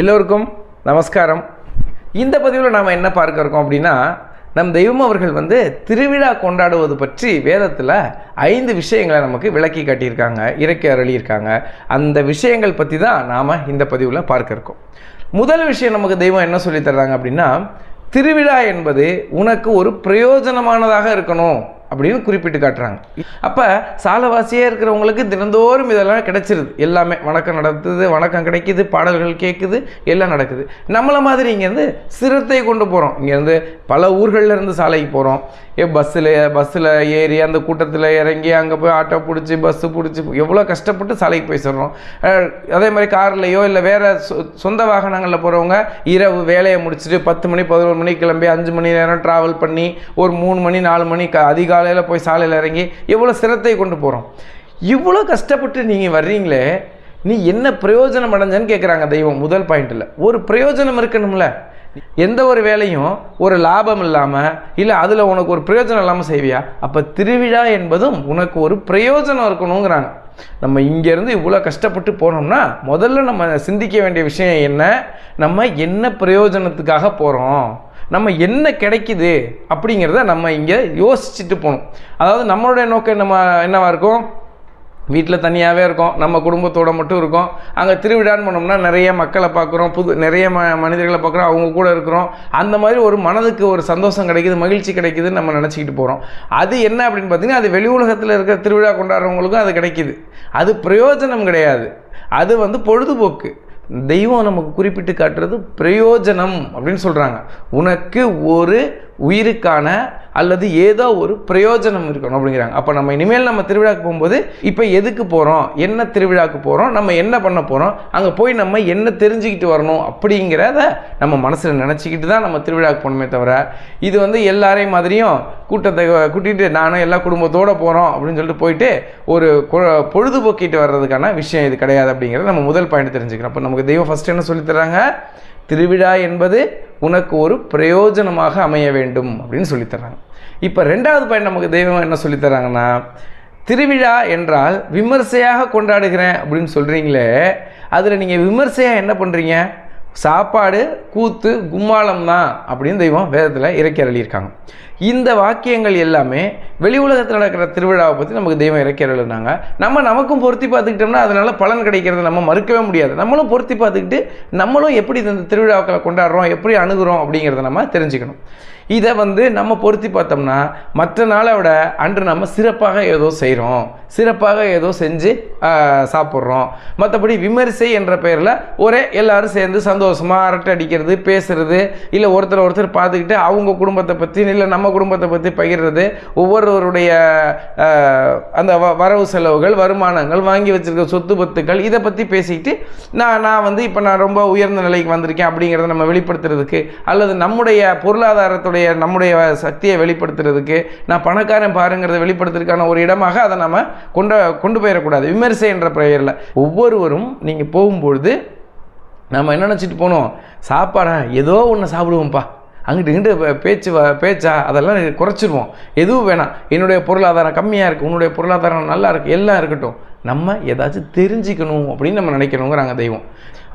எல்லோருக்கும் நமஸ்காரம். இந்த பதிவில் நாம் என்ன பார்க்க இருக்கோம் அப்படின்னா நம் தெய்வம் அவர்கள் வந்து திருவிழா கொண்டாடுவது பற்றி வேதத்தில் ஐந்து விஷயங்களை நமக்கு விளக்கி காட்டியிருக்காங்க இறக்கி அருளியிருக்காங்க. அந்த விஷயங்கள் பற்றி தான் நாம் இந்த பதிவில் பார்க்க இருக்கோம். முதல் விஷயம் நமக்கு தெய்வம் என்ன சொல்லித்தர்றாங்க அப்படின்னா திருவிழா என்பது உனக்கு ஒரு பிரயோஜனமானதாக இருக்கணும். அப்படின்னு குறிப்பிட்டு காட்டுறாங்க. அப்போ சாலவாசியாக இருக்கிறவங்களுக்கு தினந்தோறும் இதெல்லாம் கிடைச்சிருது. எல்லாமே வணக்கம் நடத்துது வணக்கம் கிடைக்குது பாடல்கள் கேட்குது எல்லாம் நடக்குது. நம்மளை மாதிரி இங்கேருந்து சிரத்தை கொண்டு போகிறோம் இங்கேருந்து பல ஊர்களில் இருந்து சாலைக்கு போகிறோம் ஏ பஸ்ஸில் பஸ்ஸில் ஏறி அந்த கூட்டத்தில் இறங்கி அங்கே போய் ஆட்டோ பிடிச்சி பஸ்ஸு பிடிச்சி எவ்வளோ கஷ்டப்பட்டு சாலைக்கு போய் சொல்கிறோம் அதே மாதிரி கார்லேயோ இல்லை வேறு சொந்த வாகனங்களில் போகிறவங்க இரவு வேலையை முடிச்சுட்டு பத்து மணி பதினோரு மணிக்கு கிளம்பி அஞ்சு மணி நேரம் ட்ராவல் பண்ணி ஒரு மூணு மணி நாலு மணி அதிகாலம் காலையில் போய் சாலையில் இறங்கி எவ்வளோ சிரத்தை கொண்டு போகிறோம் இவ்வளோ கஷ்டப்பட்டு நீங்கள் வர்றீங்களே நீ என்ன பிரயோஜனம் அடைஞ்சன்னு கேட்குறாங்க தெய்வம் முதல் பாயிண்டில் ஒரு பிரயோஜனம் இருக்கணும்ல. எந்த ஒரு வேலையும் ஒரு லாபம் இல்லாமல் இல்லை அதில் உனக்கு ஒரு பிரயோஜனம் இல்லாமல் செய்வியா? அப்போ திருவிழா என்பதும் உனக்கு ஒரு பிரயோஜனம் இருக்கணுங்கிறாங்க. நம்ம இங்கேருந்து இவ்வளோ கஷ்டப்பட்டு போனோம்னா முதல்ல நம்ம சிந்திக்க வேண்டிய விஷயம் என்ன? நம்ம என்ன பிரயோஜனத்துக்காக போகிறோம் நம்ம என்ன கிடைக்குது அப்படிங்கிறத நம்ம இங்கே யோசிச்சுட்டு போகணும். அதாவது நம்மளுடைய நோக்கம் நம்ம என்னவாக இருக்கும்? வீட்டில் தனியாகவே இருக்கோம். நம்ம குடும்பத்தோடு மட்டும் இருக்கோம். அங்கே திருவிழான்னு பண்ணோம்னா நிறைய மக்களை பார்க்குறோம். புது நிறைய ம மனிதர்களை பார்க்குறோம். அவங்க கூட இருக்கிறோம். அந்த மாதிரி ஒரு மனதுக்கு ஒரு சந்தோஷம் கிடைக்குது மகிழ்ச்சி கிடைக்குதுன்னு நம்ம நினச்சிக்கிட்டு போகிறோம் அது என்ன அப்படின்னு பார்த்தீங்கன்னா அது வெளி உலகத்தில் இருக்கிற திருவிழா கொண்டாடுறவங்களுக்கும் அது கிடைக்குது. அது பிரயோஜனம் கிடையாது. அது வந்து பொழுதுபோக்கு. தெய்வம் நமக்கு குறிப்பிட்டு காட்டுறது பிரயோஜனம் அப்படின்னு சொல்கிறாங்க உனக்கு ஒரு உயிருக்கான அல்லது ஏதோ ஒரு பிரயோஜனம் இருக்கணும் அப்படிங்கிறாங்க. அப்போ நம்ம இனிமேல் நம்ம திருவிழாவுக்கு போகும்போது இப்போ எதுக்கு போகிறோம் என்ன திருவிழாவுக்கு போகிறோம் நம்ம என்ன பண்ண போகிறோம் அங்கே போய் நம்ம என்ன தெரிஞ்சுக்கிட்டு வரணும்? அப்படிங்கிறத நம்ம மனசில் நினச்சிக்கிட்டு தான் நம்ம திருவிழாவுக்கு போகணுமே தவிர இது வந்து எல்லாரையும் மாதிரியும் கூட்டத்தை கூட்டிகிட்டு நானும் எல்லா குடும்பத்தோடு போகிறோம் அப்படின்னு சொல்லிட்டு போயிட்டு ஒரு பொழுதுபோக்கிட்டு வர்றதுக்கான விஷயம் இது கிடையாது அப்படிங்கிறத நம்ம முதல் பாயிண்ட் தெரிஞ்சுக்கிறோம் அப்போ நமக்கு தெய்வம் ஃபஸ்ட்டு என்ன சொல்லித்தராங்க திருவிழா என்பது உனக்கு ஒரு பிரயோஜனமாக அமைய வேண்டும் அப்படின்னு சொல்லித்தராங்க இப்போ ரெண்டாவது பாயிண்ட் நமக்கு தெய்வம் என்ன சொல்லித்தராங்கன்னா திருவிழா என்றால் விமர்சையாக கொண்டாடுகிறேன் அப்படின்னு சொல்கிறீங்களே அதில் நீங்கள் விமர்சையாக என்ன பண்ணுறீங்க சாப்பாடு கூத்து கும்மாளம் தான் அப்படின்னு தெய்வம் வேதத்தில் இறக்கி அருளியிருக்காங்க. இந்த வாக்கியங்கள் எல்லாமே வெளி உலகத்தில் நடக்கிற திருவிழாவை பற்றி நமக்கு தெய்வம் இறக்கிறாங்க நம்ம நமக்கும் பொருத்தி பார்த்துக்கிட்டோம்னா அதனால் பலன் கிடைக்கிறத நம்ம மறுக்கவே முடியாது. நம்மளும் பொருத்தி பார்த்துக்கிட்டு நம்மளும் எப்படி இந்த திருவிழாக்களை கொண்டாடுறோம் எப்படி அணுகிறோம் அப்படிங்கிறத நம்ம தெரிஞ்சுக்கணும். இதை வந்து நம்ம பொருத்தி பார்த்தோம்னா மற்ற நாளை விட அன்று நம்ம சிறப்பாக ஏதோ செய்கிறோம் சிறப்பாக ஏதோ செஞ்சு சாப்பிட்றோம். மற்றபடி விமரிசை என்ற பெயரில் ஒரே எல்லோரும் சேர்ந்து சந்தோஷமாக அரட்டை அடிக்கிறது பேசுகிறது இல்லை ஒருத்தர் ஒருத்தர் பார்த்துக்கிட்டு அவங்க குடும்பத்தை பற்றி இல்லை நம்ம குடும்பத்தை பற்றி பகிர்றது ஒவ்வொருவருடைய அந்த வ வரவு செலவுகள் வருமானங்கள் வாங்கி வச்சுருக்க சொத்து பத்துக்கள் இதை பற்றி பேசிக்கிட்டு நான் நான் வந்து இப்போ நான் ரொம்ப உயர்ந்த நிலைக்கு வந்திருக்கேன் அப்படிங்கிறத நம்ம வெளிப்படுத்துறதுக்கு அல்லது நம்முடைய பொருளாதாரத்துடைய நம்முடைய சக்தியை வெளிப்படுத்துறதுக்கு நான் பணக்காரன் பாருங்கிறத வெளிப்படுத்துறதுக்கான ஒரு இடமாக அதை நம்ம கொண்டு கொண்டு போயிடக்கூடாது. விமர்சை என்ற பெயரில். ஒவ்வொருவரும் நீங்கள் போகும்பொழுது நம்ம என்ன நினச்சிட்டு போனோம்? சாப்பாடா ஏதோ ஒன்று சாப்பிடுவோம்ப்பா. அங்கிட்டு இங்கிட்டு பேச்சு பேச்சா அதெல்லாம் குறைச்சிருவோம். எதுவும் வேணாம். என்னுடைய பொருளாதாரம் கம்மியாக இருக்குது உன்னுடைய பொருளாதாரம் நல்லா இருக்குது எல்லாம் இருக்கட்டும். நம்ம ஏதாச்சும் தெரிஞ்சுக்கணும் அப்படின்னு நம்ம நினைக்கணுங்கிறாங்க தெய்வம்.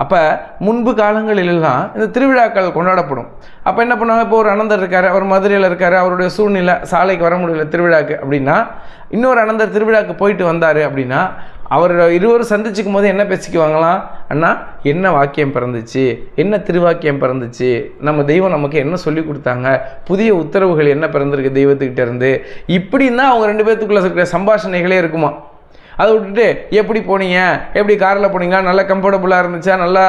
அப்போ முன்பு காலங்களிலெல்லாம் இந்த திருவிழாக்கள் கொண்டாடப்படும். அப்போ என்ன பண்ணுவாங்க? இப்போ ஒரு அனந்தர் இருக்கார் அவர் மதுரையில் இருக்கார் அவருடைய சூழ்நிலை சாலைக்கு வர முடியல திருவிழாக்கு அப்படின்னா இன்னொரு அனந்தர் திருவிழாக்கு போயிட்டு வந்தார் அப்படின்னா அவர் இருவரும் சந்திச்சுக்கும் போது என்ன பேசிக்குவாங்களாம்? அண்ணா என்ன வாக்கியம் பிறந்துச்சு? என்ன திருவாக்கியம் பிறந்துச்சு? நம்ம தெய்வம் நமக்கு என்ன சொல்லி கொடுத்தாங்க? புதிய உத்தரவுகள் என்ன பிறந்திருக்கு தெய்வத்துக்கிட்ட இருந்து இப்படின்னா அவங்க ரெண்டு பேர்த்துக்குள்ளே இருக்கிற சம்பாஷணைகளே இருக்குமா அதை விட்டுட்டு எப்படி போனீங்க? எப்படி காரில் போனீங்களா? நல்லா கம்ஃபர்டபுளாக இருந்துச்சா? நல்லா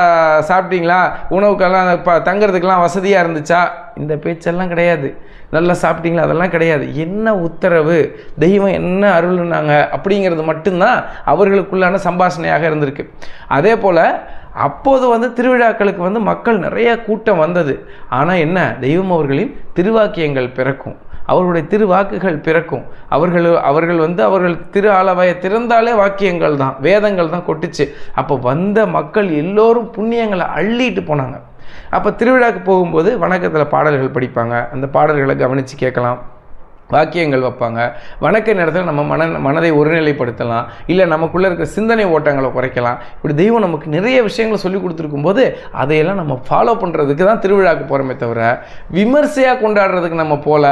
சாப்பிட்டீங்களா? உணவுக்கெல்லாம் ப தங்குறதுக்கெல்லாம் வசதியாக இருந்துச்சா? இந்த பேச்செல்லாம் கிடையாது. நல்லா சாப்பிட்டீங்களா? அதெல்லாம் கிடையாது. என்ன உத்தரவு? தெய்வம் என்ன அருள்னாங்க? அப்படிங்கிறது மட்டும்தான் அவர்களுக்குள்ளான சம்பாஷணையாக இருந்திருக்கு. அதே போல் அப்போது வந்து திருவிழாக்களுக்கு வந்து மக்கள் நிறைய கூட்டம் வந்தது. ஆனால் என்ன? தெய்வம் அவர்களின் திருவாக்கியங்கள் பிறக்கும். அவர்களுடைய திரு வாக்குகள் பிறக்கும். அவர்கள் அவர்கள் வந்து அவர்கள் திரு அளவையை திறந்தாலே வாக்கியங்கள் தான் வேதங்கள் தான் கொட்டுச்சு. அப்போ வந்த மக்கள் எல்லோரும் புண்ணியங்களை அள்ளிட்டு போனாங்க. அப்போ திருவிழாக்கு போகும்போது வணக்கத்தில் பாடல்கள் படிப்பாங்க. அந்த பாடல்களை கவனித்து கேட்கலாம். வாக்கியங்கள் வைப்பாங்க. வணக்க நேரத்தில் நம்ம மன மனதை ஒருநிலைப்படுத்தலாம். இல்லை நமக்குள்ளே இருக்கிற சிந்தனை ஓட்டங்களை குறைக்கலாம். இப்படி தெய்வம் நமக்கு நிறைய விஷயங்களை சொல்லி கொடுத்துருக்கும் போது அதையெல்லாம் நம்ம ஃபாலோ பண்ணுறதுக்கு தான் திருவிழாக்கு போகிறோமே தவிர விமர்சையாக கொண்டாடுறதுக்கு நம்ம போகல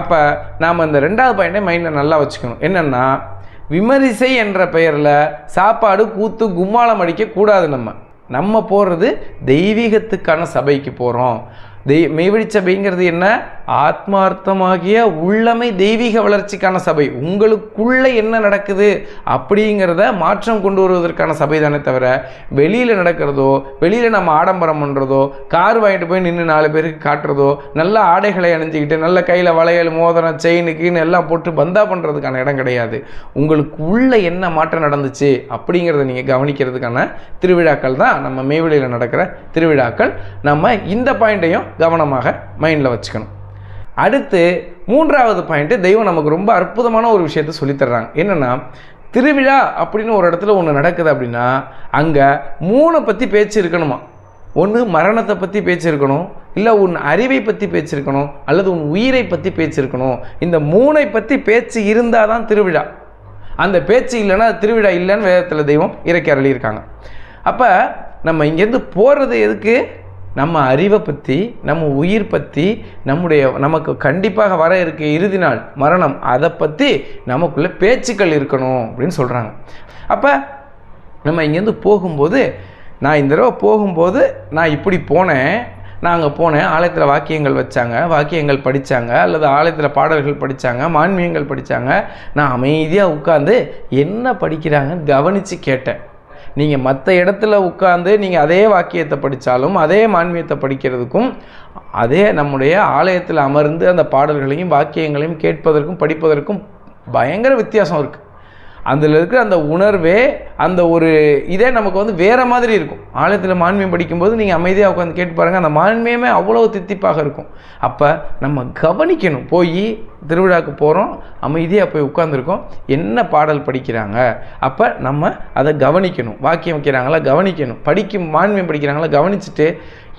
அப்போ நாம் இந்த ரெண்டாவது பாயிண்டை மைண்டில் நல்லா வச்சுக்கணும். என்னென்னா விமரிசை என்ற பெயரில் சாப்பாடு கூத்து கும்மாளம் அடிக்கக்கூடாது நம்ம. நம்ம போகிறது தெய்வீகத்துக்கான சபைக்கு போகிறோம் தெய் மெய்வழி சபைங்கிறது என்ன? ஆத்மார்த்தமாகிய உள்ளமை தெய்வீக வளர்ச்சிக்கான சபை. உங்களுக்குள்ளே என்ன நடக்குது அப்படிங்கிறத மாற்றம் கொண்டு வருவதற்கான சபை தானே தவிர வெளியில் நடக்கிறதோ வெளியில் நம்ம ஆடம்பரம் பண்ணுறதோ கார் வாங்கிட்டு போய் நின்று நாலு பேருக்கு காட்டுறதோ நல்ல ஆடைகளை அணிஞ்சிக்கிட்டு நல்ல கையில் வளையல் மோதிரம் செயினுக்குன்னு எல்லாம் போட்டு பந்தா பண்ணுறதுக்கான இடம் கிடையாது. உங்களுக்கு உள்ளே என்ன மாற்றம் நடந்துச்சு அப்படிங்கிறத நீங்கள் கவனிக்கிறதுக்கான திருவிழாக்கள் தான் நம்ம மேவெளியில் நடக்கிற திருவிழாக்கள். நம்ம இந்த பாயிண்ட்டையும் கவனமாக மைண்டில் வச்சுக்கணும். அடுத்து மூன்றாவது பாயிண்ட்டு தெய்வம் நமக்கு ரொம்ப அற்புதமான ஒரு விஷயத்த சொல்லித்தர்றாங்க என்னென்னா திருவிழா அப்படின்னு ஒரு இடத்துல ஒன்று நடக்குது அப்படின்னா அங்கே மூணை பற்றி பேச்சு இருக்கணுமா ஒன்று மரணத்தை பற்றி பேச்சு இருக்கணும் இல்லை உன் அறிவை பற்றி பேச்சு இருக்கணும் அல்லது உன் உயிரை பற்றி பேச்சு இருக்கணும் இந்த மூனை பற்றி பேச்சு இருந்தால் தான் திருவிழா. அந்த பேச்சு இல்லைன்னா திருவிழா இல்லைன்னு வேதத்தில் தெய்வம் இறக்கி அருளியிருக்காங்க. அப்போ நம்ம இங்கேருந்து போகிறது எதுக்கு? நம்ம அறிவை பற்றி நம்ம உயிர் பற்றி நம்முடைய நமக்கு கண்டிப்பாக வர இருக்க இறுதி நாள் மரணம் அதை பற்றி நமக்குள்ளே பேச்சுக்கள் இருக்கணும் அப்படின்னு சொல்கிறாங்க அப்போ நம்ம இங்கேருந்து போகும்போது நான் இந்த தடவை போகும்போது நான் இப்படி போனேன் நான் அங்கே போனேன் ஆலயத்தில் வாக்கியங்கள் வச்சாங்க வாக்கியங்கள் படித்தாங்க அல்லது ஆலயத்தில் பாடல்கள் படித்தாங்க மான்மியங்கள் படித்தாங்க நான் அமைதியாக உட்காந்து என்ன படிக்கிறாங்கன்னு கவனித்து கேட்டேன். நீங்கள் மற்ற இடத்துல உட்காந்து நீங்கள் அதே வாக்கியத்தை படித்தாலும் அதே மான்மியத்தை படிக்கிறதுக்கும் அதே நம்முடைய ஆலயத்தில் அமர்ந்து அந்த பாடல்களையும் வாக்கியங்களையும் கேட்பதற்கும் படிப்பதற்கும் பயங்கர வித்தியாசம் இருக்குது அதில் இருக்கிற அந்த உணர்வே அந்த ஒரு இதே நமக்கு வந்து வேறு மாதிரி இருக்கும். ஆலயத்தில் மான்மியம் படிக்கும்போது நீங்கள் அமைதியாக உட்காந்து கேட்டு பாருங்கள் அந்த மான்மியமே அவ்வளோ தித்திப்பாக இருக்கும். அப்போ நம்ம கவனிக்கணும். போய் திருவிழாவுக்கு போகிறோம் அமைதியாக போய் உட்காந்துருக்கோம் என்ன பாடல் படிக்கிறாங்க? அப்போ நம்ம அதை கவனிக்கணும். வாக்கியம் வைக்கிறாங்களா? கவனிக்கணும். படிக்கும் மான்மியம் படிக்கிறாங்களா? கவனிச்சுட்டு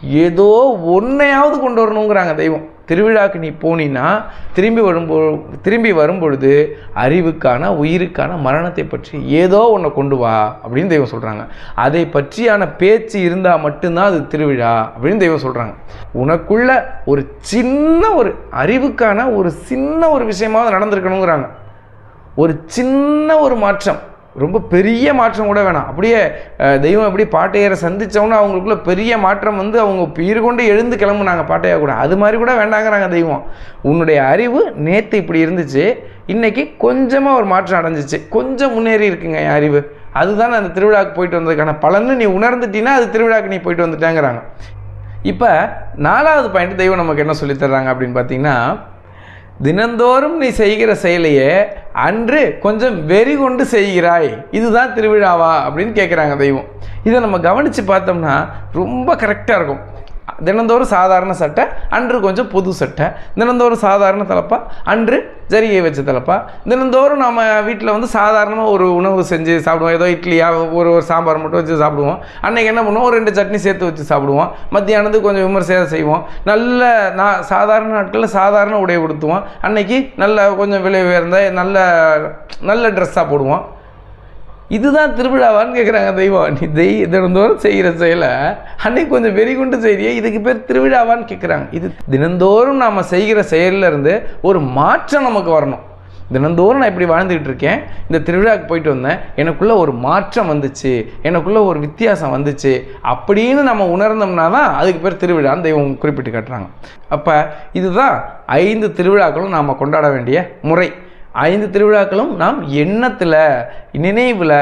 ஏதோ ஒன்றையாவது கொண்டு வரணுங்கிறாங்க தெய்வம். திருவிழாக்கு நீ போனீன்னா திரும்பி வரும்போ திரும்பி வரும்பொழுது அறிவுக்கான உயிருக்கான மரணத்தை பற்றி ஏதோ ஒன்றை கொண்டு வா அப்படின்னு தெய்வம் சொல்கிறாங்க அதை பற்றியான பேச்சு இருந்தால் மட்டும்தான் அது திருவிழா அப்படின்னு தெய்வம் சொல்கிறாங்க உனக்குள்ள ஒரு சின்ன ஒரு அறிவுக்கான ஒரு சின்ன ஒரு விஷயமாவது நடந்திருக்கணுங்கிறாங்க. ஒரு சின்ன ஒரு மாற்றம். ரொம்ப பெரிய மாற்றம் கூட வேணாம். அப்படியே தெய்வம் எப்படி பாட்டையரை சந்தித்தவொன்னே அவங்களுக்குள்ள பெரிய மாற்றம் வந்து அவங்க உயிர் கொண்டு எழுந்து கிளம்புனாங்க பாட்டையா கூட. அது மாதிரி கூட வேண்டாங்கிறாங்க தெய்வம். உன்னுடைய அறிவு நேற்று இப்படி இருந்துச்சு. இன்றைக்கி கொஞ்சமாக ஒரு மாற்றம் அடைஞ்சிச்சு. கொஞ்சம் முன்னேறி இருக்குங்க என் அறிவு. அதுதான் அந்த திருவிழாவுக்கு போயிட்டு வந்ததுக்கான பலன்னு நீ உணர்ந்துட்டீன்னா அது திருவிழாவுக்கு நீ போயிட்டு வந்துட்டாங்கிறாங்க. இப்போ நாலாவது பாயிண்ட் தெய்வம் நமக்கு என்ன சொல்லித் தர்றாங்க அப்படின்னு பார்த்தீங்கன்னா தினந்தோறும் நீ செய்கிற செயலையே அன்று கொஞ்சம் வெறி கொண்டு செய்கிறாய். இதுதான் திருவிழாவா? அப்படின்னு கேட்குறாங்க தெய்வம். இதை நம்ம கவனித்து பார்த்தோம்னா ரொம்ப கரெக்டாக இருக்கும். தினந்தோறும் சாதாரண சட்டை அன்று கொஞ்சம் புது சட்டை. தினந்தோறும் சாதாரண தலைப்பா? அன்று ஜரிகை வச்ச தலைப்பா? தினந்தோறும் நம்ம வீட்டில் வந்து சாதாரணமாக ஒரு உணவு செஞ்சு சாப்பிடுவோம். ஏதோ இட்லியா ஒரு ஒரு சாம்பார் மட்டும் வச்சு சாப்பிடுவோம். அன்றைக்கி என்ன பண்ணுவோம்? ஒரு ரெண்டு சட்னி சேர்த்து வச்சு சாப்பிடுவோம். மத்தியானத்துக்கு கொஞ்சம் விமர்சையாக செய்வோம். நல்ல நான் சாதாரண நாட்களில் சாதாரண உடை உடுத்துவோம். அன்னைக்கு நல்ல கொஞ்சம் விலை உயர்ந்த நல்ல நல்ல ட்ரெஸ்ஸாக போடுவோம். இதுதான் திருவிழாவான்னு கேட்குறாங்க தெய்வம். நீ தெய் தினந்தோறும் செய்கிற செயலை அன்னைக்கு கொஞ்சம் வெறி கொண்டு செய்தியே இதுக்கு பேர் திருவிழாவான்னு கேட்குறாங்க இது தினந்தோறும் நாம் செய்கிற செயல்லேருந்து ஒரு மாற்றம் நமக்கு வரணும். தினந்தோறும் நான் இப்படி வாழ்ந்துக்கிட்டு இருக்கேன் இந்த திருவிழாவுக்கு போயிட்டு வந்தேன் எனக்குள்ளே ஒரு மாற்றம் வந்துச்சு எனக்குள்ளே ஒரு வித்தியாசம் வந்துச்சு அப்படின்னு நம்ம உணர்ந்தோம்னா தான் அதுக்கு பேர் திருவிழான்னு தெய்வம் குறிப்பிட்டு காட்டுறாங்க. அப்போ இதுதான் ஐந்து திருவிழாக்களும் நாம் கொண்டாட வேண்டிய முறை. ஐந்து திருவிழாக்களும் நாம் எண்ணத்தில் நினைவில்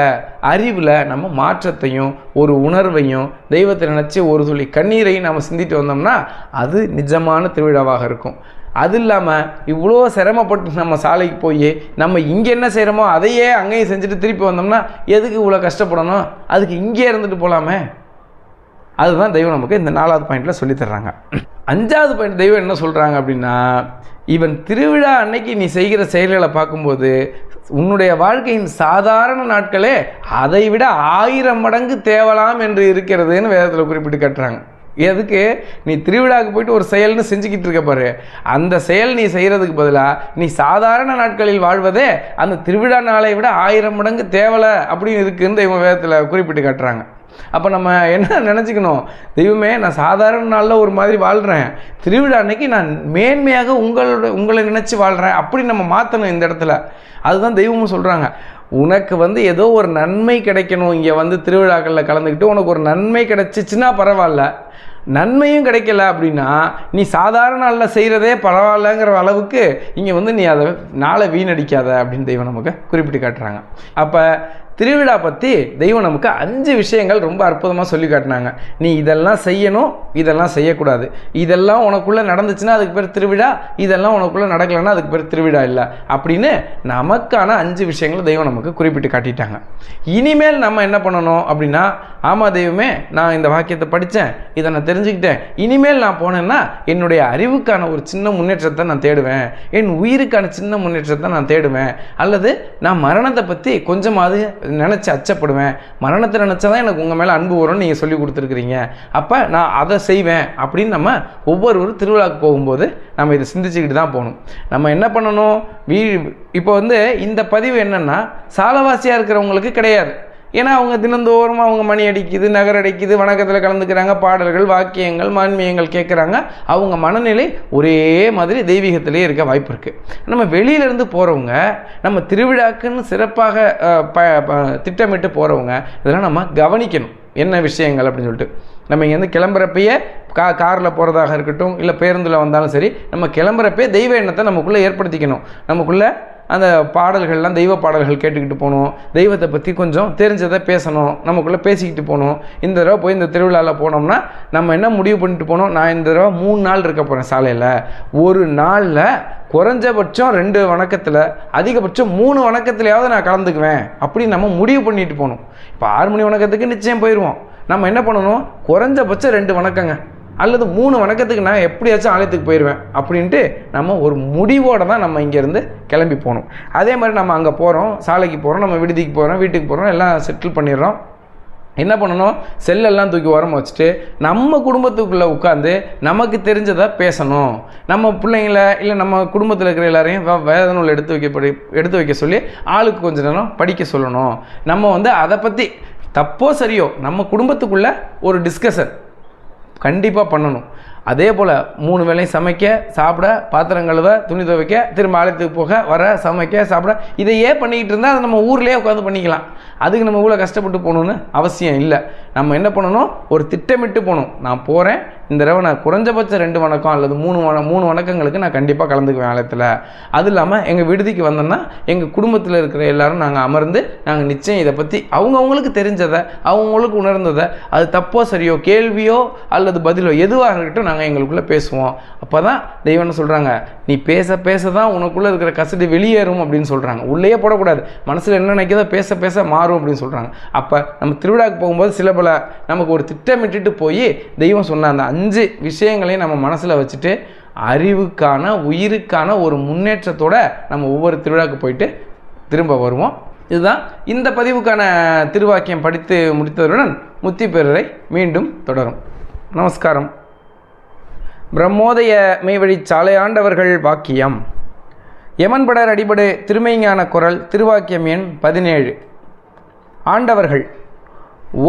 அறிவில் நம்ம மாற்றத்தையும் ஒரு உணர்வையும் தெய்வத்தை நினச்சி ஒரு துளி கண்ணீரையும் நம்ம சிந்திட்டு வந்தோம்னா அது நிஜமான திருவிழாவாக இருக்கும். அது இல்லாமல் இவ்வளோ சிரமப்பட்டு நம்ம சாலைக்கு போய் நம்ம இங்கே என்ன செய்கிறோமோ அதையே அங்கேயும் செஞ்சுட்டு திருப்பி வந்தோம்னா எதுக்கு இவ்வளோ கஷ்டப்படணும்? அதுக்கு இங்கே இருந்துட்டு போகலாமே அதுதான் தெய்வம் நமக்கு இந்த நாலாவது பாயிண்டில் சொல்லித்தர்றாங்க அஞ்சாவது பாயிண்ட் தெய்வம் என்ன சொல்கிறாங்க அப்படின்னா இவன் திருவிழா அன்னைக்கு நீ செய்கிற செயல்களை பார்க்கும்போது உன்னுடைய வாழ்க்கையின் சாதாரண நாட்களே அதை விட ஆயிரம் மடங்கு தேவலாம் என்று இருக்கிறதுன்னு வேதத்தில் குறிப்பிட்டு கட்டுறாங்க. எதுக்கு? நீ திருவிழாவுக்கு போயிட்டு ஒரு செயல்னு செஞ்சுக்கிட்டு இருக்க பாரு. அந்த செயல் நீ செய்கிறதுக்கு பதிலாக நீ சாதாரண நாட்களில் வாழ்வதே அந்த திருவிழா நாளை விட ஆயிரம் மடங்கு தேவலை அப்படின்னு இருக்குன்னு தெய்வம் வேதத்தில் குறிப்பிட்டு காட்டுறாங்க. அப்போ நம்ம என்ன நினச்சிக்கணும்? தெய்வமே நான் சாதாரண நாளில் ஒரு மாதிரி வாழ்கிறேன் திருவிழா அன்னைக்கு நான் மேன்மையாக உங்களோட உங்களை நினச்சி வாழ்கிறேன் அப்படி நம்ம மாற்றணும் இந்த இடத்துல. அதுதான் தெய்வமும் சொல்கிறாங்க உனக்கு வந்து ஏதோ ஒரு நன்மை கிடைக்கணும். இங்கே வந்து திருவிழாக்களில் கலந்துக்கிட்டு உனக்கு ஒரு நன்மை கிடைச்சிச்சின்னா பரவாயில்ல. நன்மையும் கிடைக்கல அப்படின்னா நீ சாதாரண நாளில் செய்கிறதே பரவாயில்லங்கிற அளவுக்கு இங்கே வந்து நீ அதை நாளை வீணடிக்காத. அப்படின்னு தெய்வம் நமக்கு குறிப்பிட்டு காட்டுறாங்க. அப்போ திருவிழா பற்றி தெய்வம் நமக்கு அஞ்சு விஷயங்கள் ரொம்ப அற்புதமாக சொல்லி காட்டினாங்க. நீ இதெல்லாம் செய்யணும் இதெல்லாம் செய்யக்கூடாது. இதெல்லாம் உனக்குள்ளே நடந்துச்சுன்னா அதுக்கு பேர் திருவிழா இதெல்லாம் உனக்குள்ளே நடக்கலைன்னா அதுக்கு பேர் திருவிழா இல்லை. அப்படின்னு நமக்கான அஞ்சு விஷயங்களை தெய்வம் நமக்கு குறிப்பிட்டு காட்டிட்டாங்க. இனிமேல் நம்ம என்ன பண்ணணும் அப்படின்னா ஆமாம் தெய்வமே நான் இந்த வாக்கியத்தை படித்தேன் இதை நான் தெரிஞ்சுக்கிட்டேன். இனிமேல் நான் போனேன்னா என்னுடைய அறிவுக்கான ஒரு சின்ன முன்னேற்றத்தை நான் தேடுவேன். என் உயிருக்கான சின்ன முன்னேற்றத்தை நான் தேடுவேன். அல்லது நான் மரணத்தை பற்றி கொஞ்சமாவது நினச்சி அச்சப்படுவேன். மரணத்தை நினச்சா தான் எனக்கு உங்கள் மேலே அன்பு வரும்னு நீங்கள் சொல்லி கொடுத்துருக்குறீங்க. அப்போ நான் அதை செய்வேன் அப்படின்னு நம்ம ஒவ்வொருவரும் திருவிழாவுக்கு போகும்போது நம்ம இதை சிந்திச்சுக்கிட்டு தான் போகணும். நம்ம என்ன பண்ணணும்? வீ இப்போ வந்து இந்த பதிவு என்னென்னா சாலவாசியாக இருக்கிறவங்களுக்கு கிடையாது. ஏன்னா அவங்க தினந்தோறும் அவங்க மணி அடிக்குது நகர் அடிக்குது வணக்கத்தில் கலந்துக்கிறாங்க பாடல்கள் வாக்கியங்கள் மான்மியங்கள் கேட்குறாங்க அவங்க மனநிலை ஒரே மாதிரி தெய்வீகத்திலே இருக்க வாய்ப்பு இருக்குது நம்ம வெளியிலேருந்து போகிறவங்க நம்ம திருவிழாக்குன்னு சிறப்பாக ப ப- திட்டமிட்டு போகிறவங்க இதெல்லாம் நம்ம கவனிக்கணும். என்ன விஷயங்கள் அப்படின்னு சொல்லிட்டு. நம்ம இங்கேருந்து கிளம்புறப்பயே கா காரில் போகிறதாக இருக்கட்டும் இல்லை பேருந்தில் வந்தாலும் சரி நம்ம கிளம்புறப்பே தெய்வ எண்ணத்தை நமக்குள்ளே ஏற்படுத்திக்கணும். நமக்குள்ளே அந்த பாடல்கள்லாம் தெய்வ பாடல்கள் கேட்டுக்கிட்டு போகணும் தெய்வத்தை பற்றி கொஞ்சம் தெரிஞ்சதை பேசணும். நமக்குள்ளே பேசிக்கிட்டு போகணும் இந்த தடவை போய் இந்த திருவிழாவில் போனோம்னா நம்ம என்ன முடிவு பண்ணிட்டு போனோம்? நான் இந்த தடவை மூணு நாள் இருக்க போகிறேன் சாலையில். ஒரு நாளில் குறைஞ்சபட்சம் ரெண்டு வணக்கத்தில் அதிகபட்சம் மூணு வணக்கத்துலையாவது நான் கலந்துக்குவேன். அப்படின்னு நம்ம முடிவு பண்ணிட்டு போகணும் இப்போ ஆறு மணி வணக்கத்துக்கு நிச்சயம் போயிடுவோம் நம்ம என்ன பண்ணணும்? குறைஞ்சபட்சம் ரெண்டு வணக்கங்க. அல்லது மூணு வணக்கத்துக்கு நான் எப்படியாச்சும் ஆலயத்துக்கு போயிடுவேன் அப்படின்ட்டு நம்ம ஒரு முடிவோடு தான் நம்ம இங்கேருந்து கிளம்பி போகணும். அதே மாதிரி நம்ம அங்கே போகிறோம் சாலைக்கு போகிறோம் நம்ம விடுதிக்கு போகிறோம் வீட்டுக்கு போகிறோம் எல்லாம் செட்டில் பண்ணிடுறோம். என்ன பண்ணணும்? செல்லெல்லாம் தூக்கி உரமா வச்சுட்டு நம்ம குடும்பத்துக்குள்ளே உட்காந்து நமக்கு தெரிஞ்சதை பேசணும். நம்ம பிள்ளைங்கள இல்லை நம்ம குடும்பத்தில் இருக்கிற எல்லாரையும் வே- வேத நூல் எடுத்து வைக்க படி எடுத்து வைக்க சொல்லி ஆளுக்கு கொஞ்ச நேரம் படிக்க சொல்லணும். நம்ம வந்து அதை பற்றி தப்போ சரியோ நம்ம குடும்பத்துக்குள்ளே ஒரு டிஸ்கஷன் கண்டிப்பாக பண்ணணும். அதே போல் மூணு வேளையும் சமைக்க சாப்பிட பாத்திரம் கழுவ துணி துவைக்க திரும்ப ஆலயத்துக்கு போக வர சமைக்க சாப்பிட இதையே பண்ணிக்கிட்டு இருந்தால் அதை நம்ம ஊர்லேயே உட்காந்து பண்ணிக்கலாம். அதுக்கு நம்ம ஊரில் கஷ்டப்பட்டு போகணுன்னு அவசியம் இல்லை. நம்ம என்ன பண்ணணும்? ஒரு திட்டமிட்டு போகணும். நான் போகிறேன் இந்த தடவை நான் குறைஞ்சபட்சம் ரெண்டு வணக்கம் அல்லது மூணு வண மூணு வணக்கங்களுக்கு நான் கண்டிப்பாக கலந்துக்குவேன் ஆலயத்தில். அது இல்லாமல் எங்கள் விடுதிக்கு வந்தோன்னா எங்கள் குடும்பத்தில் இருக்கிற எல்லாரும் நாங்கள் அமர்ந்து நாங்கள் நிச்சயம் இதை பற்றி அவங்கவுங்களுக்கு தெரிஞ்சதை அவங்கவுங்களுக்கு உணர்ந்ததை அது தப்போ சரியோ கேள்வியோ அல்லது பதிலோ எதுவாக இருக்கட்டும் நாங்கள் எங்களுக்குள்ளே பேசுவோம். அப்போ தான் தெய்வம் சொல்கிறாங்க நீ பேச பேச தான் உனக்குள்ளே இருக்கிற கசடி வெளியேறும் அப்படின்னு சொல்கிறாங்க உள்ளேயே போடக்கூடாது. மனசில் என்ன நினைக்கிறதோ பேச பேச மாறும் அப்படின்னு சொல்கிறாங்க அப்போ நம்ம திருவிழாக்கு போகும்போது சில பல நமக்கு ஒரு திட்டமிட்டுட்டு போய் தெய்வம் சொன்ன அந்த அஞ்சு விஷயங்களையும் நம்ம மனசில் வச்சுட்டு அறிவுக்கான உயிருக்கான ஒரு முன்னேற்றத்தோட நம்ம ஒவ்வொரு திருவிழாவுக்கு போயிட்டு திரும்ப வருவோம். இதுதான் இந்த பதிவுக்கான திருவாக்கியம் படித்து முடித்ததுடன் முத்தி பெருரை மீண்டும் தொடரும். நமஸ்காரம். பிரம்மோதய மெய்வழி சாலையாண்டவர்கள் வாக்கியம். யமன்படர் அடிபடு திருமைஞான குரல் திருவாக்கியம் எண் பதினேழு. ஆண்டவர்கள்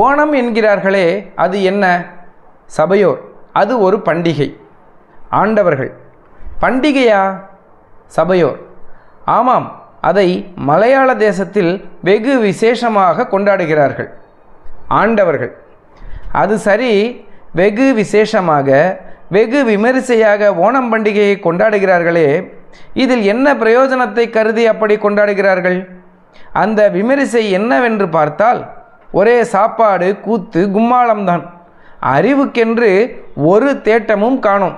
ஓணம் என்கிறார்களே அது என்ன? சபையோர் அது ஒரு பண்டிகை. ஆண்டவர்கள் பண்டிகையா? சபையோர் ஆமாம் அதை மலையாள தேசத்தில் வெகு விசேஷமாக கொண்டாடுகிறார்கள். ஆண்டவர்கள் அது சரி வெகு விசேஷமாக வெகு விமரிசையாக ஓணம் பண்டிகையை கொண்டாடுகிறார்களே இதில் என்ன பிரயோஜனத்தை கருதி அப்படி கொண்டாடுகிறார்கள்? அந்த விமரிசை என்னவென்று பார்த்தால் ஒரே சாப்பாடு கூத்து கும்மாளம்தான். அறிவுக்கென்று ஒரு தேட்டமும் காணும்.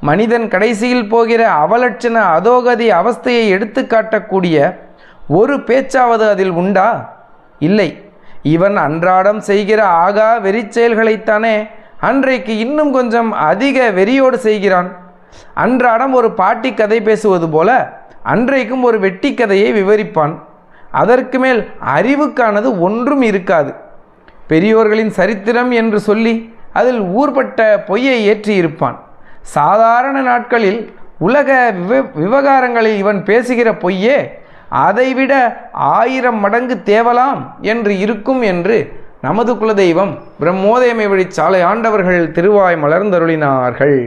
மனிதன் கடைசியில் போகிற அவலட்சண அதோகதி அவஸ்தையை எடுத்து காட்டக்கூடிய ஒரு பேச்சாவது அதில் உண்டா? இல்லை. இவன் அன்றாடம் செய்கிற ஆகா வெறிச்செயல்களைத்தானே அன்றைக்கு இன்னும் கொஞ்சம் அதிக வெறியோடு செய்கிறான். அன்றாடம் ஒரு பாட்டி கதை பேசுவது போல அன்றைக்கும் ஒரு வெட்டி கதையை விவரிப்பான். அதற்கு மேல் அறிவுக்கானது ஒன்றும் இருக்காது. பெரியோர்களின் சரித்திரம் என்று சொல்லி அதில் ஊர்பட்ட பொய்யை ஏற்றியிருப்பான் சாதாரண நாட்களில் உலக விவ விவகாரங்களில் இவன் பேசுகிற பொய்யே அதைவிட ஆயிரம் மடங்கு தேவலாம் என்று இருக்கும் என்று நமது குலதெய்வம் பிரம்மோதயமை வழி சாலை ஆண்டவர்கள் திருவாய் மலர்ந்தருளினார்கள்.